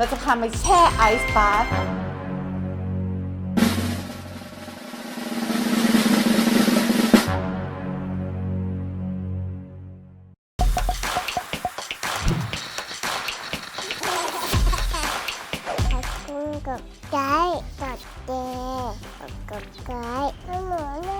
ราจะพาไปแช่ไอซ์บาร์กับไก่กับเจกักับไก่ขโมย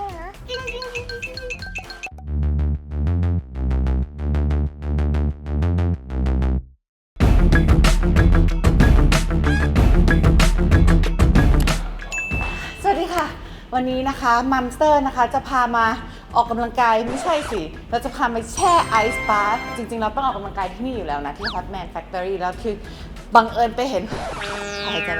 วันนี้นะคะ มัมสเตอร์นะคะจะพามาออกกำลังกาย ไม่ใช่สิเราจะพามาแช่ไอซ์บาร์จริงๆ เราต้องออกกำลังกายที่นี่อยู่แล้วนะ ที่ฮ h o แมนแฟ a ตอรี่แล้วคือบังเอิญไปเห็นอะไรกัน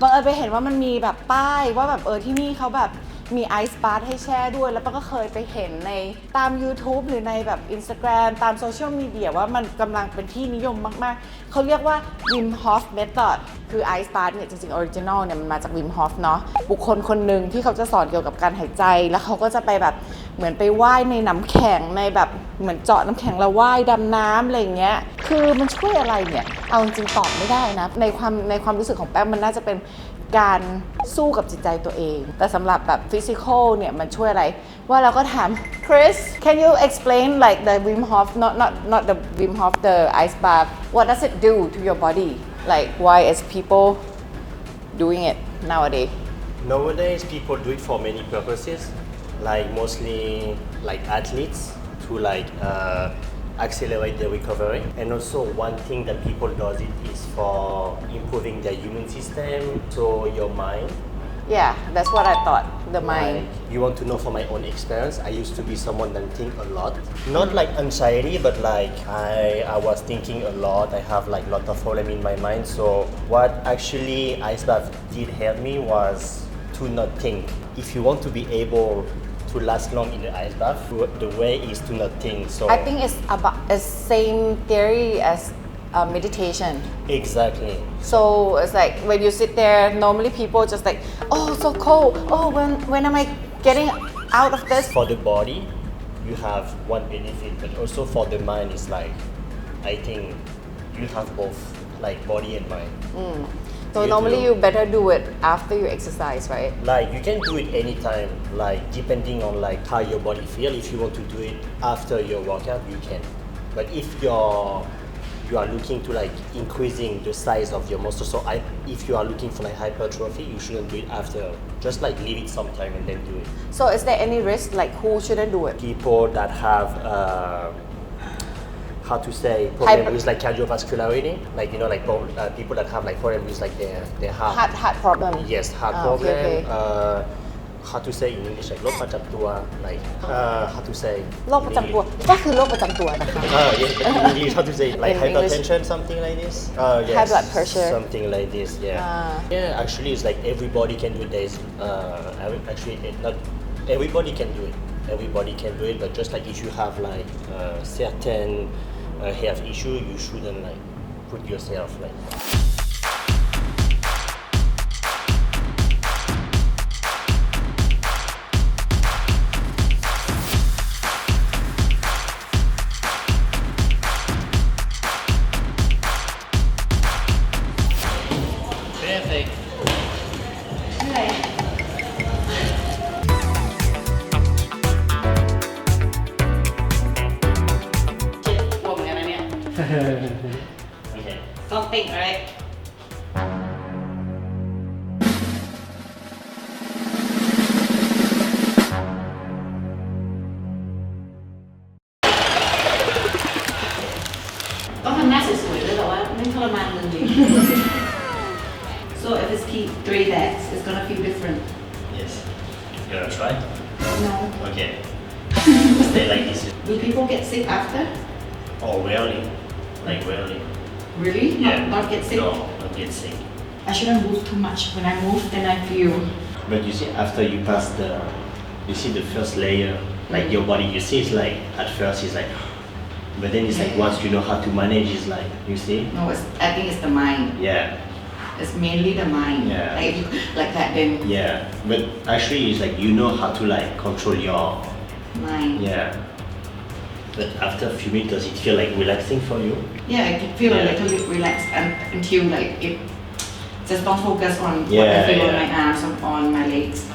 บังเอิญไปเห็นว่ามันมีแบบป้ายว่าแบบเออที่นี่เขาแบบ มีไอซ์บาร์ให้แช่ด้วย แล้วก็เคยไปเห็นในตาม YouTube หรือในแบบ Instagram ตามโซเชียลมีเดียว่ามันกำลังเป็นที่นิยมมากๆเขาเรียกว่าวิมฮอฟเมทอดคือไอซ์บาร์เนี่ยจริงๆออริจินอลเนี่ยมันมาจากวิมฮอฟเนาะบุคคลคนหนึ่งที่เขาจะสอนเกี่ยวกับการหายใจ แล้วเขาก็จะไปแบบเหมือนไปว่ายในน้ำแข็งในแบบเหมือนเจาะน้ำแข็งแล้วว่ายดำน้ำอะไรเงี้ยคือมันช่วยอะไรเนี่ย เอาจริงตอบไม่ได้นะ ในความในความรู้สึกของแป้งมันน่าจะเป็นการสู้กับจิตใจตัวเอง แต่สำหรับแบบฟิสิกอลเนี่ย มันช่วยอะไรว่าเราก็ถาม Chris can you explain like the Wim Hof not not not the Wim Hof the ice bath what does it do to your body like why is people doing it nowadays? Nowadays, people do it for many purposes, like mostly like athletes to like uh, accelerate their recovery. And also one thing that people does it is for improving their immune system, so your mind yeah, that's what I thought. The mind. You want to know from my own experience? I used to be someone that think a lot. Not like anxiety, but like I, I was thinking a lot. I have like lot of problem in my mind. So what actually ice bath did help me was to not think. If you want to be able to last long in the ice bath, the way is to not think. So I think it's about the same theory as uh, meditation. Exactly. So it's like when you sit there, normally people just like, oh, so cold. Oh, when when am I getting out of this? For the body, you have one benefit, but also for the mind, it's like, I think you have both, like body and mind. Mm. So you normally do. you better do it after you exercise, right? Like you can do it anytime, like depending on like how your body feel. If you want to do it after your workout, you can. But if you're you are looking to like increasing the size of your muscle. So I, if you are looking for like hypertrophy, you shouldn't do it after. Just like leave it some time and then do it. So is there any risk like who shouldn't do it? People that have. Uh, how to say problem Hyper- with like cardiovascularity, like you know, like uh, people that have like problem with like their their heart. Heart heart problem. Yes, heart oh, problem. Okay, okay. Uh, how to say in English like โรคประจำตัว like uh, how to say โรคประจำตัวก็คือโรคประจำตัวนะคะ Oh, yeah. how to say like hypertension, something like this? Oh, yes. blood pressure. Something like this, yeah. Ah. yeah, actually, it's like everybody can do this. Uh, actually, not everybody can do it. Everybody can do it, but just like if you have like uh, certain uh, health issue, you shouldn't like put yourself like thing, right? so if it's three decks, it's gonna feel different. Yes. You gonna try? No. Okay. Stay like this. Do people get sick after? Oh, rarely. Like rarely. Really? Yeah. Not, not get sick? No, not get sick. I shouldn't move too much. When I move, then I feel. But you see, after you pass the, you see the first layer, like your body, you see it's like, at first it's like, but then it's like once you know how to manage, it's like, you see? No, it's, I think it's the mind. Yeah. It's mainly the mind. Yeah. Like, like that then. Yeah, but actually it's like you know how to like control your mind. Yeah. But after a few minutes, does it feel like relaxing for you? Yeah, I can feel yeah. a little bit relaxed and, until like it just not focus on yeah, what I feel yeah. on my arms or on my legs.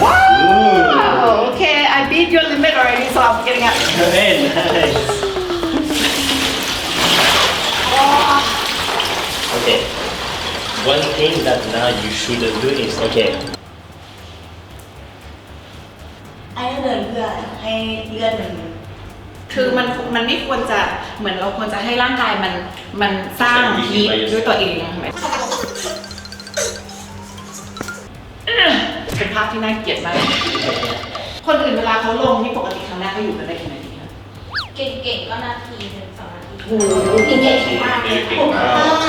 Wow! Okay, I beat your limit already, so I'm getting up. nice. one thing that now you shouldn't do is okay ไอ้เดินเพื่อให้เลือดมันคือมันมันไม่ควรจะเหมือนเราควรจะให้ร่างกายมันมันสร้างฮีทด้วยตัวเองไหมเป็นภาพที่น่าเกลียดมากคนอื่นเวลาเขาลงนี่ปกติครั้งแรกเขาอยู่กันได้กี่นาทีคะเก่งๆก็นาทีหนึ่งสองนาทีโอ้โหเก่งมากเก่ง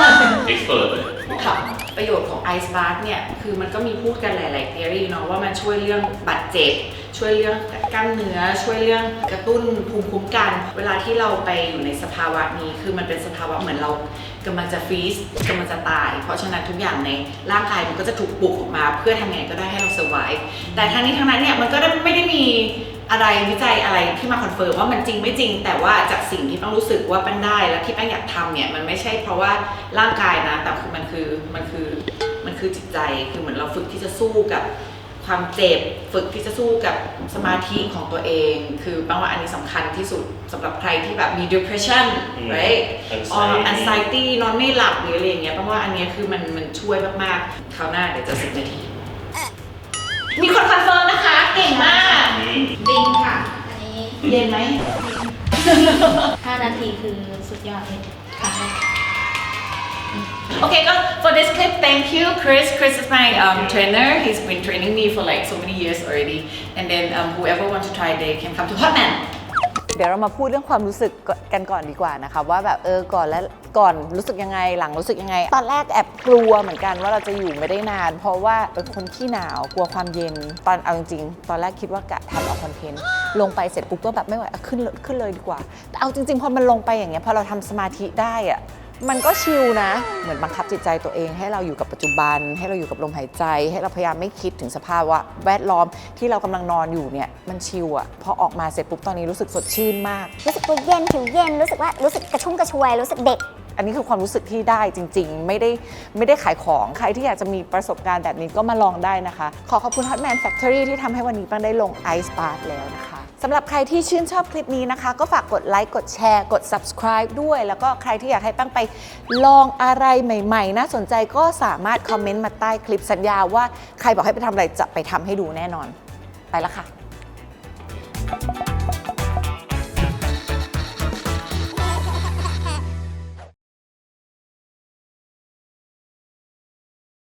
มากเอ็กซ์เพิดเลยขับประโยชน์ของไอซ์บาร์เนี่ย คือมันก็มีพูดกันหลายๆเทอรี่เนาะว่ามันช่วยเรื่องบาดเจ็บ ช่วยเรื่องกล้ามเนื้อ ช่วยเรื่องกระตุ้นภูมิคุ้มกัน เวลาที่เราไปอยู่ในสภาวะนี้ คือมันเป็นสภาวะเหมือนเรากำลังจะฟรีซกำลังจะตาย เพราะฉะนั้นทุกอย่างในร่างกายมันก็จะถูกปลุกออกมาเพื่อทำไงก็ได้ให้เราเซอร์ไวแต่ทั้งนี้ทั้งนั้นเนี่ยมันก็ไม่ได้มีอะไรวิจัยอะไรที่มาคอนเฟิร์มว่ามันจริงไม่จริงแต่ว่าจากสิ่งที่ต้องรู้สึกว่าเป็นได้และที่ปั้นอยากทำเนี่ย มันไม่ใช่เพราะว่าร่างกายนะแต่คือมันคือมันคือมันคือจิตใจคือเหมือนเราฝึกที่จะสู้กับความเจ็บ ฝึกที่จะสู้กับสมาธิของตัวเอง คือแปลว่าอันนี้สำคัญที่สุดสำหรับใครที่แบบมี depression อืม right อ Anxiety anxiety นอนไม่หลับหรืออะไรอย่างเงี้ยแปลว่าอันเนี้ยคือมันมันช่วยมากๆคราวหน้าเดี๋ยวจะสิบนาทีมีคนคอนเฟิร์มนะคะเก่งมากจิงค่ะอันนี้เย็นไหมห้านาทีคือสุดยอดเลยคอเค ก็ for this clip. Thank you, Chris. Chris is my um, trainer. He's been training me for like so many years already. And then um, whoever wants to try, they can come to Hotman. เดี๋ยวเรามาพูดเรื่องความรู้สึกกันก่อนดีกว่านะคะ ว่าแบบเออก่อนแลวก่อนรู้สึกยังไงหลังรู้สึกยังไง ตอนแรกแอบกลัว เหมือนกันว่าเราจะอยู่ไม่ได้นาน เพราะว่าเป็นคนที่หนาวกลัวความเย็นตอนเอาจริงๆตอนแรกคิดว่ากะทำออกคอนเทนต์ลงไปเสร็จปุ๊บก็แบบไม่ไหวขึ้นขึ้นเลยดีกว่าแต่เอาจริงๆพอมันลงไปอย่างเงี้ยพอเราทำสมาธิได้อะมันก็ชิลนะเหมือนบังคับจิตใจตัวเอง ให้เราอยู่กับปัจจุบันให้เราอยู่กับลมหายใจ ให้เราพยายามไม่คิดถึงสภาวะแวดล้อมที่เรากำลังนอนอยู่เนี่ยมันชิลอะพอออกมาเสร็จปุ๊บตอนนี้รู้สึกสดชื่นมาก รู้สึกตัวเย็นผิวเย็นรู้สึกว่า รู้สึกกระชุ่มกระชวย รู้สึกเด็กอันนี้คือความรู้สึกที่ได้จริง ๆ ไม่ได้ไม่ได้ขายของใครที่อยากจะมีประสบการณ์แบบนี้ก็มาลองได้นะคะ ขอขอบคุณ Hotman Factory ที่ทำให้วันนี้ปังได้ลง Ice b a t แล้วนะคะสำหรับใครที่ชื่นชอบคลิปนี้นะคะ ก็ฝากกดไลค์กดแชร์กด subscribe ด้วย แล้วก็ใครที่อยากให้ปังไปลองอะไรใหม่ ๆ น่าสนใจก็สามารถคอมเมนต์มาใต้คลิปสัญญาว่า ใครบอกให้ไปทำอะไรจะไปทำให้ดูแน่นอนไปละค่ะ